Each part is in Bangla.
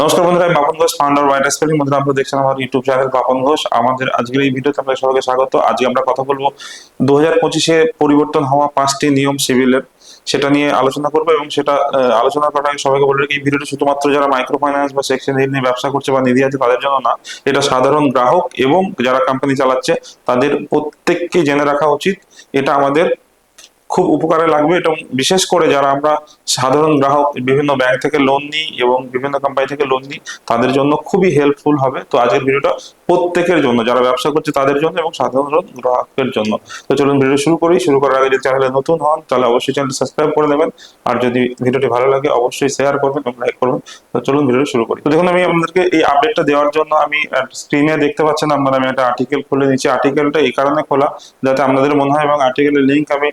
নমস্কার বন্ধুরা, আমি Bapan Ghosh founder wide spelling বন্ধুরা, আপনারা দেখছেন আমার ইউটিউব চ্যানেল বাপন ঘোষ। আমাদের আজকের এই ভিডিওতে আপনাদের সবাইকে স্বাগত। আজকে আমরা কথা বলব দু হাজার পঁচিশে পরিবর্তন হওয়া পাঁচটি নিয়ম সিভিলের সেটা নিয়ে আলোচনা করব এবং সেটা আলোচনা করার আগে সবাইকে বলে রাখি, এই ভিডিওটা শুধুমাত্র যারা মাইক্রো ফাইন্যান্স বা সেকশন এইট নিয়ে ব্যবসা করছে বা নিধি আছে, তাদের জন্য না। এটা সাধারণ গ্রাহক এবং যারা কোম্পানি চালাচ্ছে, তাদের প্রত্যেককে জেনে রাখা উচিত। এটা আমাদের খুব উপকারে লাগবে এবং বিশেষ করে যারা আমরা সাধারণ গ্রাহক, বিভিন্ন ব্যাংক থেকে লোন নিই এবং বিভিন্ন কোম্পানি থেকে লোন নিই, তাদের জন্য খুবই হেল্পফুল হবে। তো আজকের ভিডিওটা প্রত্যেকের জন্য, যারা ব্যবসা করছে তাদের জন্য এবং সাধারণ গ্রাহকের জন্য। তো চলুন ভিডিও শুরু করি। শুরু করার আগে যদি চ্যানেলে নতুন হন, তাহলে অবশ্যই চ্যানেলটি সাবস্ক্রাইব করে নেবেন। আর যদি ভিডিওটি ভালো লাগে, অবশ্যই শেয়ার করবেন এবং লাইক করবেন। তো চলুন ভিডিও শুরু করি। তো দেখুন, আমি আপনাদেরকে এই আপডেটটা দেওয়ার জন্য আমি স্ক্রিনে দেখতে পাচ্ছেন আপনারা, আমি একটা আর্টিকেল খুলে নিচ্ছি আর্টিকেলটা এই কারণে খোলা, যাতে আপনাদের মনে হয় এবং আর্টিকেলের লিঙ্ক আমি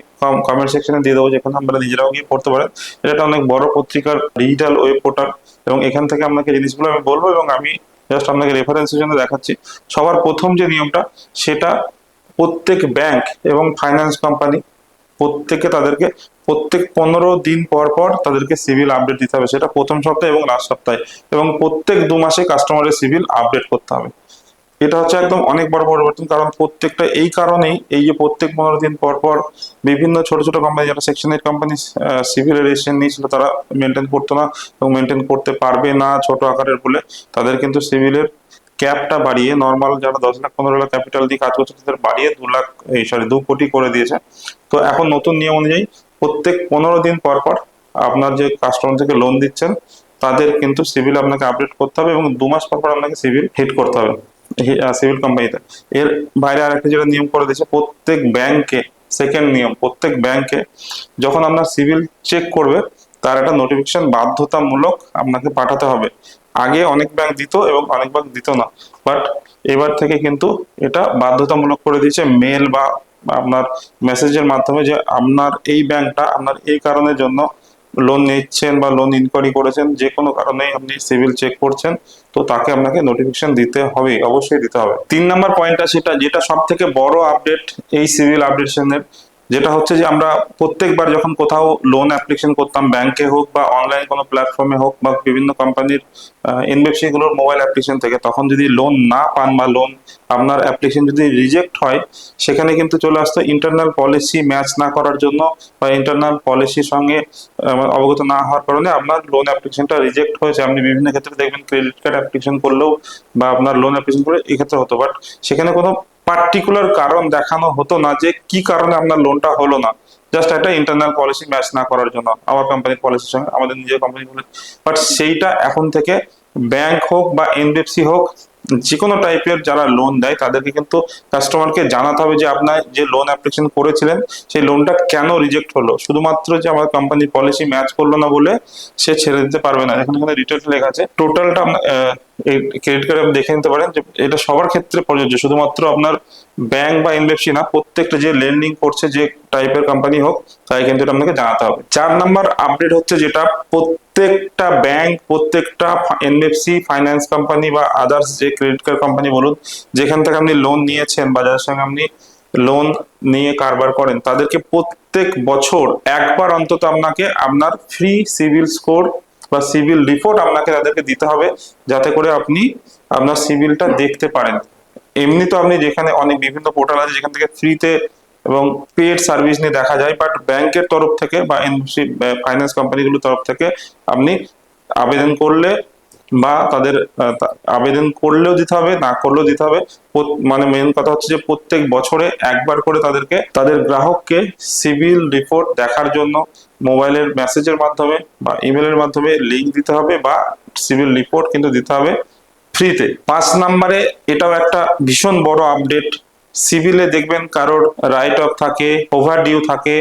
কমেন্ট সেকশনে দিয়ে দেবো, যেখানে আপনারা নিজেরাও গিয়ে পড়তে পারেন। এটা একটা অনেক বড় পত্রিকার ডিজিটাল ওয়েব পোর্টাল এবং এখান থেকে আপনাকে জিনিসগুলো আমি বলব, এবং আমি জাস্ট আপনাকে রেফারেন্সের জন্য দেখাচ্ছি। সবার প্রথম যে নিয়মটা, সেটা প্রত্যেক ব্যাংক এবং ফাইন্যান্স কোম্পানি প্রত্যেকে তাদেরকে প্রত্যেক পনেরো দিন পর পর তাদেরকে সিভিল আপডেট দিতে হবে। সেটা প্রথম সপ্তাহে এবং লাস্ট সপ্তাহে। এবং প্রত্যেক দু মাসে কাস্টমারের সিভিল আপডেট করতে হবে। এটা হচ্ছে একদম অনেক বড় পরিবর্তন, কারণ প্রত্যেকটা, এই কারণেই এই যে প্রত্যেক পনেরো দিন পর পর বিভিন্ন ছোট ছোট কোম্পানি যারা section eight company CIBIL registration নিয়েছিল, তারা মেনটেন করতো না এবং মেনটেন করতে পারবে না ছোট আকারের বলে। তাদের কিন্তু সিভিলের ক্যাপটা বাড়িয়ে নর্মাল যারা দশ লাখ পনেরো লাখ ক্যাপিটাল দিয়ে কাজ করছে, তাদের বাড়িয়ে দু লাখ, এই সরি দু কোটি করে দিয়েছে। তো এখন নতুন নিয়ম অনুযায়ী প্রত্যেক পনেরো দিন পর পর আপনার যে কাস্টমার থেকে লোন দিচ্ছেন, তাদের কিন্তু সিভিল আপনাকে আপডেট করতে হবে এবং দু মাস পর পর আপনাকে সিভিল হিট করতে হবে। সিভিল কোম্পানিতে এর বাইরে আরেকটা যেটা নিয়ম করে দিয়েছে, প্রত্যেক ব্যাংকে সেকেন্ড নিয়ম, প্রত্যেক ব্যাংকে যখন আপনার সিভিল চেক করবে, তার একটা নোটিফিকেশন বাধ্যতামূলক আপনাকে পাঠাতে হবে। আগে অনেক ব্যাংক দিত এবং অনেক ব্যাংক দিত না। বাট এবার থেকে কিন্তু এটা বাধ্যতামূলক করে দিয়েছে মেল বা আপনার মেসেজের মাধ্যমে যে আপনার এই ব্যাংকটা আপনার এই কারণের জন্য লোন নিচ্ছেন বা লোন ইনকোয়ারি করেছেন, যে কোনো কারণে আপনি সিভিল চেক করছেন, তো তাকে আপনাকে নোটিফিকেশন দিতে হবে, অবশ্যই দিতে হবে। তিন নাম্বার পয়েন্টটা সেটা, যেটা সব থেকে বড় আপডেট এই সিভিল আপডেশনের যেটা হচ্ছে যে আমরা প্রত্যেকবার যখন কোথাও লোন অ্যাপ্লিকেশন করতাম ব্যাংকে হোক বা অনলাইন কোনো প্ল্যাটফর্মে হোক বা বিভিন্ন কোম্পানির এনবিএফসি গুলোর মোবাইল অ্যাপ্লিকেশন থেকে, তখন যদি লোন না পান বা লোন আপনার অ্যাপ্লিকেশন যদি রিজেক্ট হয়, সেখানে কিন্তু চলে আসতো ইন্টারনাল পলিসি ম্যাচ না করার জন্য বা ইন্টারনাল পলিসির সঙ্গে অবগত না হওয়ার কারণে আপনার লোন অ্যাপ্লিকেশনটা রিজেক্ট হয়েছে। আপনি বিভিন্ন ক্ষেত্রে দেখবেন ক্রেডিট কার্ড অ্যাপ্লিকেশন করলেও বা আপনার লোন অ্যাপ্লিকেশন করে এক্ষেত্রে হতো। বাট সেখানে কোনো পার্টিকুলার কারণ দেখানো হতো না যে কি কারণে আপনার লোনটা হলো না। জাস্ট একটা ইন্টারনাল পলিসি ম্যাচ না করার জন্য আমার কোম্পানির পলিসির সঙ্গে, আমাদের নিজের কোম্পানি বাট সেইটা এখন থেকে ব্যাংক হোক বা এনবিএফসি হোক যে কোনো টাইপের যারা লোন দেয়, তাদেরকে কিন্তু কাস্টমারকে জানাতে হবে যে আপনার যে লোন অ্যাপ্লিকেশন করেছিলেন, সেই লোনটা কেন রিজেক্ট হলো? শুধুমাত্র যে আমার কোম্পানির পলিসি ম্যাচ করল না বলে সে ছেড়ে দিতে পারবে না। এখানে এখানে রিটেল লেখা আছে। টোটালটা এই ক্রেডিট কার্ড আপনি দেখে নিতে পারেন যে এটা সবার ক্ষেত্রে প্রযোজ্য। শুধুমাত্র আপনার ব্যাংক বা এনবিএফসি না, প্রত্যেকটা যে লেন্ডিং করছে যে টাইপের কোম্পানি হোক, তাই কিন্তু এটা আপনাকে জানাতে হবে। চার নাম্বার আপডেট হচ্ছে যেটা প্রত্যেকটা ব্যাংক প্রত্যেকটা এনবিএফসি ফাইন্যান্স কোম্পানি বা আদার্স যে ক্রেডিট কার্ড কোম্পানি বলুন, যেখান থেকে আপনি লোন নিয়েছেন বা যাদের সঙ্গে আপনি লোন নিয়ে কারবার করেন, তাদেরকে প্রত্যেক বছর একবার অন্তত আপনাকে আপনার ফ্রি সিভিল স্কোর বা সিভিল রিপোর্ট আপনাকে তাদেরকে দিতে হবে যাতে করে আপনি আপনার সিভিলটা দেখতে পারেন। এমনি তো আপনি যেখানে অনেক বিভিন্ন পোর্টাল আছে যেখান থেকে ফ্রিতে এবং পেড সার্ভিস নিয়ে দেখা যায় বাট ব্যাংকের তরফ থেকে বা এনবিসি ফাইন্যান্স কোম্পানিগুলোর তরফ থেকে আপনি আবেদন করলে বা তাদের আবেদন করলেও দিতে হবে, না করলেও দিতে হবে। মানে মেন কথা হচ্ছে যে প্রত্যেক বছরে একবার করে তাদেরকে, তাদের গ্রাহককে সিভিল রিপোর্ট দেখার জন্য মোবাইলের মেসেজের মাধ্যমে বা ইমেলের মাধ্যমে লিঙ্ক দিতে হবে বা সিভিল রিপোর্ট কিন্তু দিতে হবে ফ্রিতে। পাঁচ নাম্বারে এটাও একটা ভীষণ বড় আপডেট। সিভিলে দেখবেন কারোর রাইট অফ থাকে ওভার ডিউ থাকে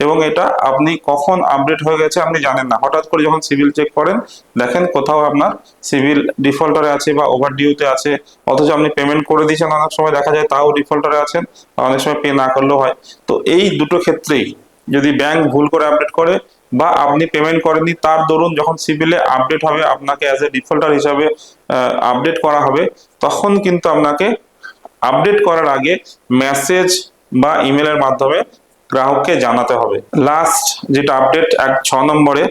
এবং এটা আপনি কখন আপডেট হয়ে গেছে আপনি জানেন না। হঠাৎ করে যখন সিভিল চেক করেন, দেখেন কোথাও আপনার সিভিল ডিফল্টারে আছে বা ওভার ডিউতে আছে। অথচ আপনি পেমেন্ট করে দিয়েছেন, অনেক সময় দেখা যায় তাও ডিফল্টারে আছেন, অনেক সময় পে না করলেও হয়। তো এই দুটো ক্ষেত্রেই যদি ব্যাংক ভুল করে আপডেট করে বা আপনি পেমেন্ট করেননি, তার দরুন যখন সিভিলে আপডেট হবে, আপনাকে অ্যাজ এ ডিফল্টার হিসাবে আপডেট করা হবে, তখন কিন্তু আপনাকে আপডেট করার আগে মেসেজ বা ইমেলের মাধ্যমে গ্রাহককে জানাতে হবে। লাস্ট যেটা আপডেট এক ছ নম্বরে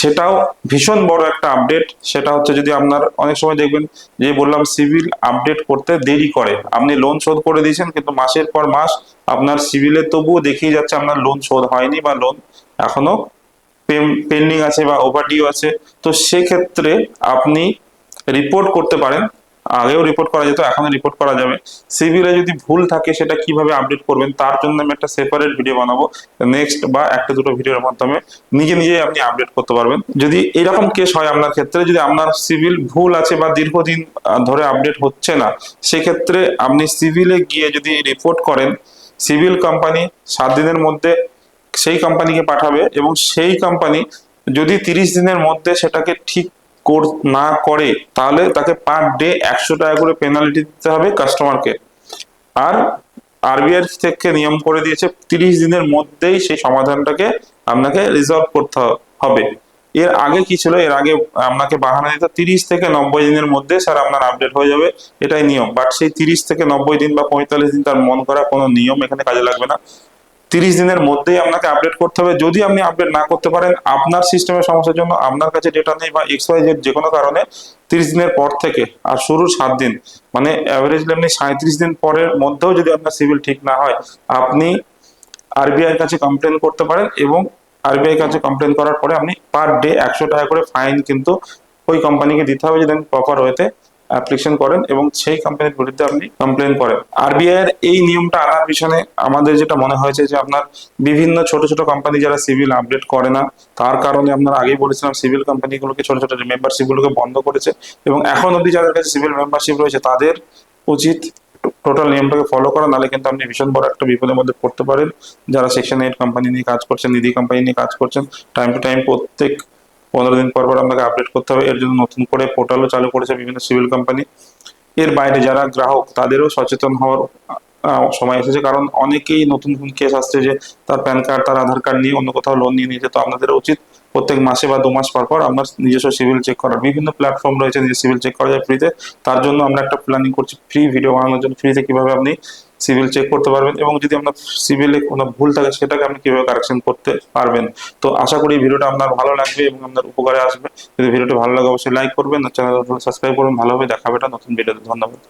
সেটাও ভীষণ বড় একটা আপডেট সেটা হচ্ছে যদি আপনার অনেক সময় দেখবেন, যে বললাম সিভিল আপডেট করতে দেরি করে। আপনি লোন শোধ করে দিয়েছেন, কিন্তু মাসের পর মাস আপনার সিভিলে তবুও দেখিয়ে যাচ্ছে আপনার লোন শোধ হয়নি বা লোন এখনও পেন্ডিং আছে বা ওভারডিউ আছে। তো সেক্ষেত্রে আপনি রিপোর্ট করতে পারেন। আগেও রিপোর্ট করা যেত এখনও রিপোর্ট করা যাবে। সিভিলে যদি ভুল থাকে, সেটা কীভাবে আপডেট করবেন, তার জন্য আমি একটা সেপারেট ভিডিও বানাবো। নেক্সট বা একটা দুটো ভিডিওর মাধ্যমে নিজে নিজে আপনি আপডেট করতে পারবেন। যদি এরকম কেস হয় আপনার ক্ষেত্রে, যদি আপনার সিভিল ভুল আছে বা দীর্ঘদিন ধরে আপডেট হচ্ছে না, সেক্ষেত্রে আপনি সিভিলে গিয়ে যদি রিপোর্ট করেন সিভিল কোম্পানি সাত দিনের মধ্যে সেই কোম্পানিকে পাঠাবে এবং সেই কোম্পানি যদি তিরিশ দিনের মধ্যে সেটাকে ঠিক না করে, তাহলে তাকে পার ডে একশো টাকা করে পেনাল্টি দিতে হবে কাস্টমারকে আর আরবিআই থেকে নিয়ম করে দিয়েছে, তিরিশ দিনের মধ্যেই সেই সমাধানটাকে আপনাকে রিজলভ করতে হবে। এর আগে কি ছিল? এর আগে আপনাকে বাহানা দিত তিরিশ থেকে নব্বই দিনের মধ্যে স্যার আপনার আপডেট হয়ে যাবে, এটাই নিয়ম। বাট সেই তিরিশ থেকে নব্বই দিন বা পঁয়তাল্লিশ দিন তার মন করা কোনো নিয়ম এখানে কাজে লাগবে না। তিরিশ দিনের মধ্যেই আপনাকে আপডেট করতে হবে। যদি আপনি আপডেট না করতে পারেন, আপনার সিস্টেমের সমস্যার জন্য আপনার কাছে ডেটা নেই বা এক্স ওয়াই জেড যে কোনো কারণে তিরিশ দিনের পর থেকে আর শুরুর সাত দিন মানে অ্যাভারেজলি আপনি সাঁত্রিশ দিন পরের মধ্যেও যদি আপনার সিভিল ঠিক না হয়, আপনি আরবিআই কাছে কমপ্লেন করতে পারেন এবং আরবিআই কাছে কমপ্লেন করার পরে আপনি পার ডে একশো টাকা করে ফাইন কিন্তু ওই কোম্পানিকে দিতে হবে যদি আপনি প্রপার ওয়েতে অ্যাপ্লিকেশন করেন এবং সেই কোম্পানির বিরুদ্ধে আপনি কমপ্লেন করেন। আরবিআই এর এই নিয়মটা আনার পিছনে আমাদের যেটা মনে হয়েছে যে আপনার বিভিন্ন ছোট ছোট কোম্পানি যারা সিভিল আপডেট করে না, তার কারণে আপনার আগেই বলেছিলাম সিভিল কোম্পানিগুলোকে ছোট ছোট মেম্বারশিপ গুলোকে বন্ধ করেছে এবং এখন অবধি যাদের কাছে সিভিল মেম্বারশিপ রয়েছে, তাদের উচিত টোটাল নিয়মটাকে ফলো করা, নাহলে কিন্তু আপনি ভীষণ বড় একটা বিপদের মধ্যে পড়তে পারেন। যারা সেকশন এইট কোম্পানি নিয়ে কাজ করছেন, নিধি কোম্পানি নিয়ে কাজ করছেন টাইম টু টাইম প্রত্যেক পনেরো দিন পর পর আপনাকে আপডেট করতে হবে। এর জন্য নতুন করে পোর্টালও চালু করেছে বিভিন্ন সিভিল কোম্পানি এর বাইরে যারা গ্রাহক, তাদেরও সচেতন হওয়ার সময় এসেছে। কারণ অনেকেই নতুন নতুন কেস আসছে যে তার প্যান কার্ড তার আধার কার্ড নিয়ে অন্য কোথাও লোন নিয়ে নিয়েছে। তো আপনাদের উচিত প্রত্যেক মাসে বা দু মাস পর পর আপনার নিজস্ব সিভিল চেক করার, বিভিন্ন প্ল্যাটফর্ম রয়েছে নিজের সিভিল চেক করা যায় ফ্রিতে তার জন্য আমরা একটা প্ল্যানিং করছি ফ্রি ভিডিও বানানোর জন্য ফ্রিতে কীভাবে আপনি সিভিল চেক করতে পারবেন এবং যদি আপনার সিভিলে কোনো ভুল থাকে সেটাকে আপনি কীভাবে কারেকশন করতে পারবেন। তো আশা করি ভিডিওটা আপনার ভালো লাগবে এবং আপনার উপকারে আসবে। যদি ভিডিওটা ভালো লাগে অবশ্যই লাইক করবেন চ্যানেল সাবস্ক্রাইব করবেন ভালোভাবে দেখাবে এটা নতুন ভিডিওতে ধন্যবাদ।